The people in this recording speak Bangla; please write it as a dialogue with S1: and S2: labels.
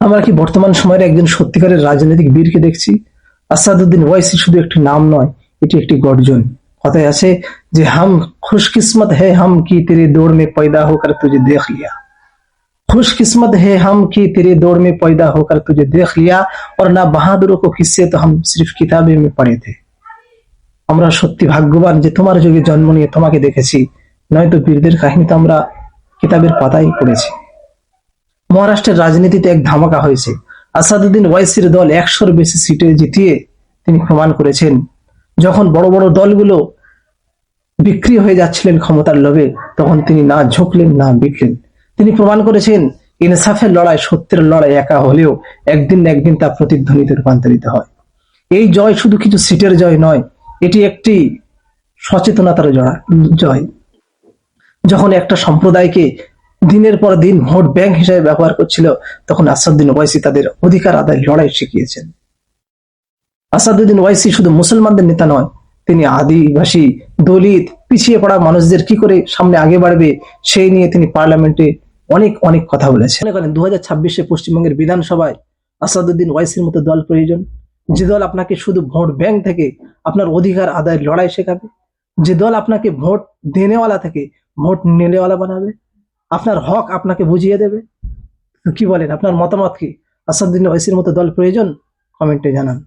S1: আমরা কি বর্তমান সময়ের একজন সত্যিকারের রাজনৈতিক বীরকে দেখছি আসাদুদ্দিন ওয়াইসি শুধু একটি নাম নয় এটি একটি গর্জন কথায় আছে যে হাম খুশকিসমত হে হাম কি তেরে দৌড় में पैदा होकर तुझे देख लिया खुशकिस्मत है हम कि तेरे दौड़ में पैदा होकर तुझे देख लिया और ना बहादुरों को किस्से तो हम सिर्फ किताबे में पढ़े थे আমরা সত্যি ভাগ্যবান যে তোমার যুগে জন্ম নিয়ে তোমাকে দেখেছি নয়তো বীরদের কাহিনী তো আমরা কিতাবের পাতায় পড়েছি মহারাষ্ট্রের রাজনীতিতে এক ধামাকা হয়েছে। আসাদুদ্দিন ওয়াইসির দল একশোর বেশি সিটে জিতিয়ে তিনি প্রমাণ করেছেন। যখন বড় বড় দলগুলো বিক্রি হয়ে যাচ্ছিলেন ক্ষমতার লোভে, তখন তিনি না ঝুঁকলেন, না বিকলেন তিনি প্রমাণ করেছেন, ইনসাফের লড়াই সত্যের লড়াই একা হলেও একদিন না একদিন তা প্রতিধ্বনিতে রূপান্তরিত হয়। এই জয় শুধু কিছু সিটের জয় নয়, এটি একটি সচেতনতার জয়। যখন একটা সম্প্রদায়কে দিনের পর দিন ভোট ব্যাংক হিসেবে ব্যবহার করছিল, তখন আসাদুদ্দিন ওয়াইসি তাদের অধিকার আদায় লড়াই শিখিয়েছেন। আসাদুদ্দিন ওয়াইসি শুধু মুসলমানদের নেতা নয়, তিনি আদিবাসী, দলিত, পিছিয়ে পড়া মানুষদের কি করে সামনে আগে বাড়বে, সেই নিয়ে তিনি পার্লামেন্টে অনেক অনেক কথা বলেছেন। দু হাজার ছাব্বিশে পশ্চিমবঙ্গের বিধানসভায় আসাদুদ্দিন ওয়াইসির মতো দল প্রয়োজন, যে দল আপনাকে শুধু ভোট ব্যাংক থেকে আপনার অধিকার আদায়ের লড়াই শেখাবে, যে দল আপনাকে ভোট দেনেওয়ালা থেকে ভোট নেনেওয়ালা বানাবে আপনার হক আপনাকে বুঝিয়ে দেবে। কি বলেন, আপনার মতামত কি? আসাদুদ্দিন ওয়াইসির মতো দল প্রয়োজন? কমেন্টে জানান।